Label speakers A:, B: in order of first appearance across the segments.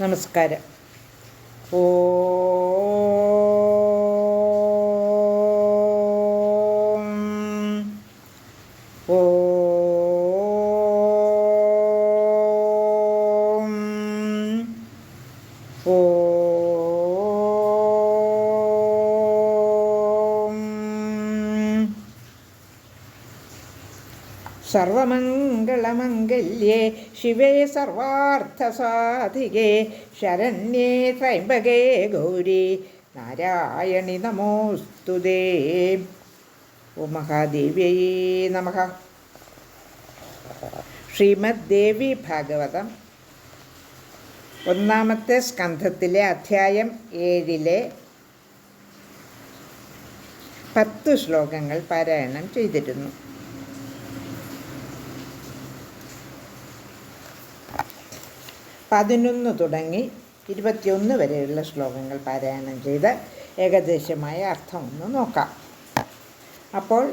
A: നമസ്കാരം. ഓ സർവമംഗളമംഗല്യേ ശിവേ സർവാർത്ഥസാധികേ ശരണ്യേ ത്രൈംബകേ ഗൗരി നാരായണി നമോസ്തുതേ ഓ മഹാദേവ്യേ നമ. ശ്രീമദ് ദേവി ഭാഗവതം ഒന്നാമത്തെ സ്കന്ധത്തിലെ അധ്യായം ഏഴിലെ പത്ത് ശ്ലോകങ്ങൾ പാരായണം ചെയ്തിരുന്നു. പതിനൊന്ന് തുടങ്ങി ഇരുപത്തിയൊന്ന് വരെയുള്ള ശ്ലോകങ്ങൾ പാരായണം ചെയ്ത് ഏകദേശമായ അർത്ഥം ഒന്ന് നോക്കാം. അപ്പോൾ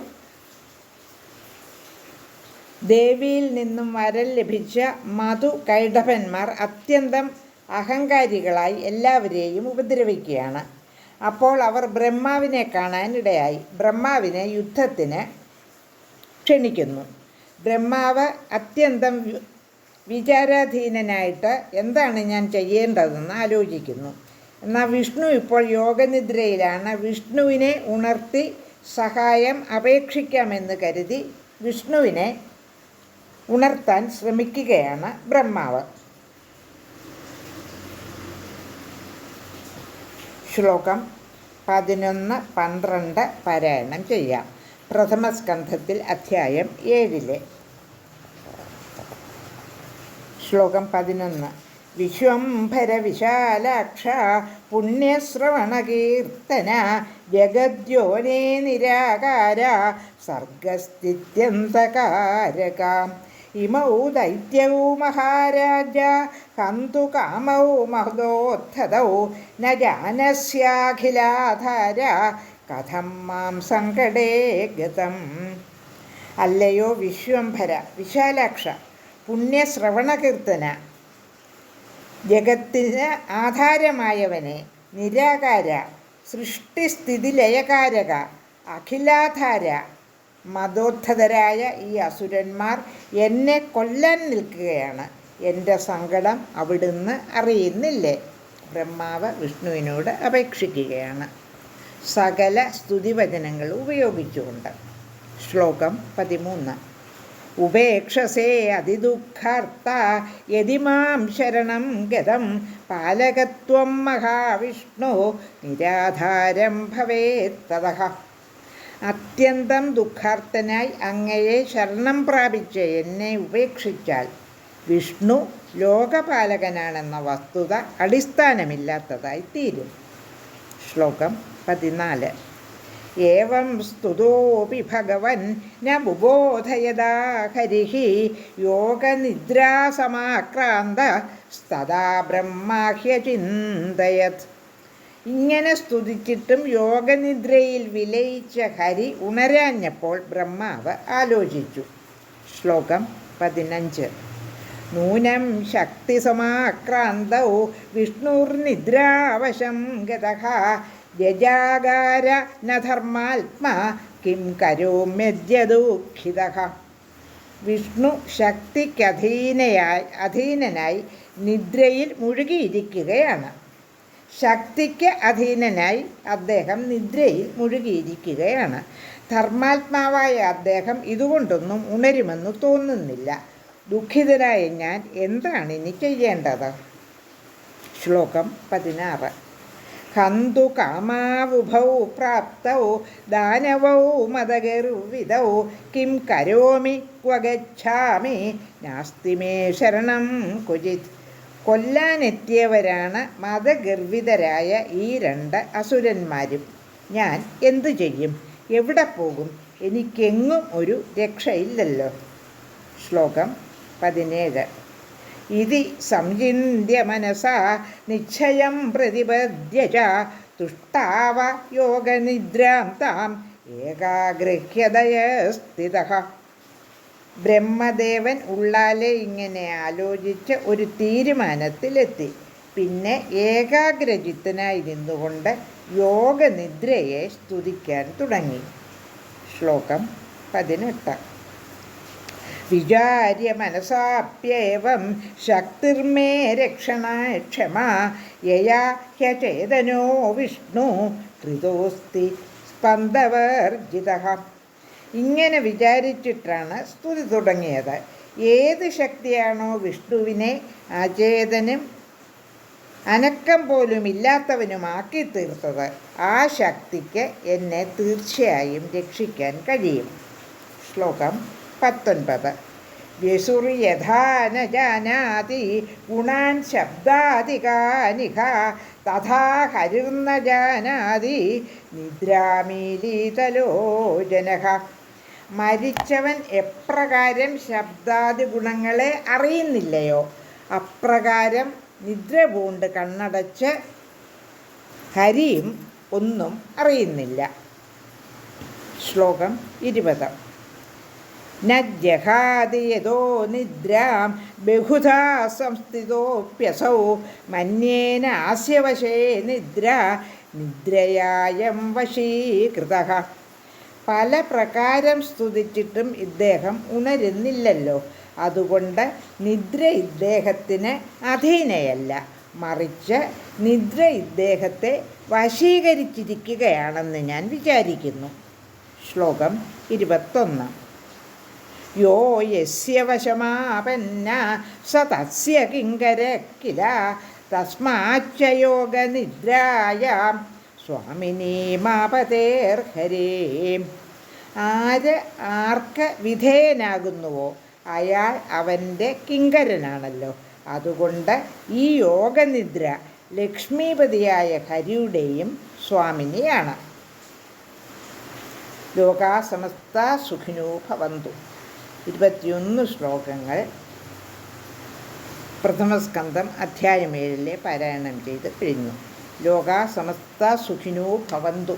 A: ദേവിയിൽ നിന്നും വരം ലഭിച്ച മധു കൈഡഭന്മാർ അത്യന്തം അഹങ്കാരികളായി എല്ലാവരെയും ഉപദ്രവിക്കുകയാണ്. അപ്പോൾ അവർ ബ്രഹ്മാവിനെ കാണാനിടയായി. ബ്രഹ്മാവിനെ യുദ്ധത്തിന് ക്ഷണിക്കുന്നു. ബ്രഹ്മാവ് അത്യന്തം വിചാരാധീനനായിട്ട് എന്താണ് ഞാൻ ചെയ്യേണ്ടതെന്ന് ആലോചിക്കുന്നു. എന്നാൽ വിഷ്ണു ഇപ്പോൾ യോഗനിദ്രയിലാണ്. വിഷ്ണുവിനെ ഉണർത്തി സഹായം അപേക്ഷിക്കാമെന്ന് കരുതി വിഷ്ണുവിനെ ഉണർത്താൻ ശ്രമിക്കുകയാണ് ബ്രഹ്മാവ്. ശ്ലോകം പതിനൊന്ന് പന്ത്രണ്ട് പാരായണം ചെയ്യാം. പ്രഥമ സ്കന്ധത്തിൽ അധ്യായം ഏഴിലെ ശ്ലോകം പതിനൊന്ന്. വിശ്വംഭര വിശാലാക്ഷ പുണ്യശ്രവണകീർത്തന ജഗദ്യോനേ നിരാകാര സർഗസ്ഥിത്യന്തകാരക. ഇമൗ ദൈത്യൗ മഹാരാജ ഹന്തു കാമൗ മഹദോദ്ധതൗ ന ജാനസ്യാഖിലാധാര കഥം മാം സങ്കടേ ഗതം. അല്ലയോ വിശ്വംഭര വിശാലാക്ഷ. പുണ്യശ്രവണകീർത്തന. ജഗത്തിന് ആധാരമായവനെ നിരാകാര സൃഷ്ടിസ്ഥിതിലയകാരക അഖിലാധാര. മതോദ്ധതരായ ഈ അസുരന്മാർ എന്നെ കൊല്ലാൻ നിൽക്കുകയാണ്. എന്റെ സങ്കടം അവിടുന്ന് അറിയുന്നില്ലേ? ബ്രഹ്മാവ് വിഷ്ണുവിനോട് അപേക്ഷിക്കുകയാണ്. സകല സ്തുതിവചനങ്ങൾ ഉപയോഗിച്ചുകൊണ്ട്. ശ്ലോകം പതിമൂന്ന്. ഉപേക്ഷസേ അതിദുഃഖാർത്ത യതിമാം ശരണം ഗതം പാലകത്വം മഹാവിഷ്ണു നിരാധാരം ഭവേത്തത അത്യന്തം ദുഃഖാർത്ഥനായി അങ്ങയെ ശരണം പ്രാപിച്ച് എന്നെ ഉപേക്ഷിച്ചാൽ വിഷ്ണു ലോകപാലകനാണെന്ന വസ്തുത അടിസ്ഥാനമില്ലാത്തതായി തീരും. ശ്ലോകം പതിനാല്. ഏവം സ്തുതോപി ഭഗവൻ ന ബുബോധയതാ ഹരിः യോഗനിദ്രാസമാക്രാന്ത സ്തദാ ബ്രഹ്മാഹ്യചിന്തയത് ഇങ്ങനെ സ്തുതിച്ചിട്ടും യോഗനിദ്രയിൽ വിലയിച്ച ഹരി ഉണരാഞ്ഞപ്പോൾ ബ്രഹ്മാവ് ആലോചിച്ചു. ശ്ലോകം പതിനഞ്ച്. നൂനം ശക്തിസമാക്രാന്തൗ വിഷ്ണുർനിദ്രാവശം ഗതഃ ജജാകാര നധർമാത്മാ കിം കരോമ്യദ്യദുഃഖിത. വിഷ്ണു ശക്തിക്കധീനയായി അധീനനായി നിദ്രയിൽ മുഴുകിയിരിക്കുകയാണ്. ശക്തിക്ക് അധീനനായി അദ്ദേഹം നിദ്രയിൽ മുഴുകിയിരിക്കുകയാണ്. ധർമാത്മാവായ അദ്ദേഹം ഇതുകൊണ്ടൊന്നും ഉണരുമെന്ന് തോന്നുന്നില്ല. ദുഃഖിതനായ ഞാൻ എന്താണ് ഇനി ചെയ്യേണ്ടത്? ശ്ലോകം പതിനാറ്. ഹന്തു കാമാവുഭൗ പ്രാപ്തൗ ദാനവൗ മതഗർവിതൗ കിം കരോമി ക്വഗച്ഛാമി നാസ്തി മേ ശരണം കുജിത് കൊല്ലാനെത്തിയവരാണ് മതഗർവിതരായ ഈ രണ്ട് അസുരന്മാരും. ഞാൻ എന്തു ചെയ്യും? എവിടെ പോകും? എനിക്കെങ്ങും ഒരു രക്ഷയില്ലല്ലോ. ശ്ലോകം പതിനേഴ്. ഇതി സംചിന്യ മനസാ നിശ്ചയം പ്രതിപദ്യ തുഷ്ടാവ യോഗനിദ്രാം താം ഏകാഗ്രഹ്യതയസ്ഥിത. ബ്രഹ്മദേവൻ ഉള്ളാലെ ഇങ്ങനെ ആലോചിച്ച് ഒരു തീരുമാനത്തിലെത്തി. പിന്നെ ഏകാഗ്രചിത്തനായി നിന്നുകൊണ്ട് യോഗനിദ്രയെ സ്തുതിക്കാൻ തുടങ്ങി. ശ്ലോകം പതിനെട്ട്. വിചാര്യ മനസാപ്യേവം ശക്തിർമേ രക്ഷണ ക്ഷമ. യയാ ഹ്യചേതനോ വിഷ്ണു കൃതോസ്തി സ്പന്ദവർജിത. ഇങ്ങനെ വിചാരിച്ചിട്ടാണ് സ്തുതി തുടങ്ങിയത്. ഏത് ശക്തിയാണോ വിഷ്ണുവിനെ അചേതനും അനക്കം പോലും ഇല്ലാത്തവനുമാക്കി തീർത്തത് ആ ശക്തിക്ക് എന്നെ തീർച്ചയായും രക്ഷിക്കാൻ കഴിയും. ശ്ലോകം പത്തൊൻപത്. വ്യസുറി യഥാ ജാനാതി ഗുണാൻ ശബ്ദാദികാനിഹ തഥാ ഹരിർന്ന ജാനാതി നിദ്രാമീലീതലോചനഃ മരിച്ചവൻ എപ്രകാരം ശബ്ദാദി ഗുണങ്ങളെ അറിയുന്നില്ലയോ? അപ്രകാരം നിദ്ര പൂണ്ട് കണ്ണടച്ച് ഹരിയും ഒന്നും അറിയുന്നില്ല. ശ്ലോകം ഇരുപത്. നജഹാതി യതോ നിദ്രാം ബഹുധാ സംസ്ഥിതോപ്യസൗ മന്യേന ആസ്യവശേ നിദ്ര നിദ്രയായം വശീകൃത. പല പ്രകാരം സ്തുതിച്ചിട്ടും ഇദ്ദേഹം ഉണരുന്നില്ലല്ലോ. അതുകൊണ്ട് നിദ്ര ഇദ്ദേഹത്തിന് അധീനയല്ല. മറിച്ച് നിദ്ര ഇദ്ദേഹത്തെ വശീകരിച്ചിരിക്കുകയാണെന്ന് ഞാൻ വിചാരിക്കുന്നു. ശ്ലോകം ഇരുപത്തൊന്ന്. യോ യസ്യ വശമാപന്ന സ തസ്യ കിങ്കര കില തസ്മാച്ച യോഗനിദ്രായാം സ്വാമിനീമാപതേർഹരേ ആര് ആർക്ക് വിധേയനാകുന്നുവോ അയാൾ അവന്റെ കിങ്കരനാണല്ലോ. അതുകൊണ്ട് ഈ യോഗനിദ്ര ലക്ഷ്മീപതിയായ ഹരിയുടെയും സ്വാമിനിയാണ്. ലോകാസമസ്ത സുഖിനോ ഭവന്തു. ഇരുപത്തിയൊന്ന് ശ്ലോകങ്ങൾ പ്രഥമസ്കന്ധം അധ്യായമേഴിലെ പാരായണം ചെയ്ത് കഴിഞ്ഞു ലോകാസമസ്ത സുഖിനോ ഭവന്തു.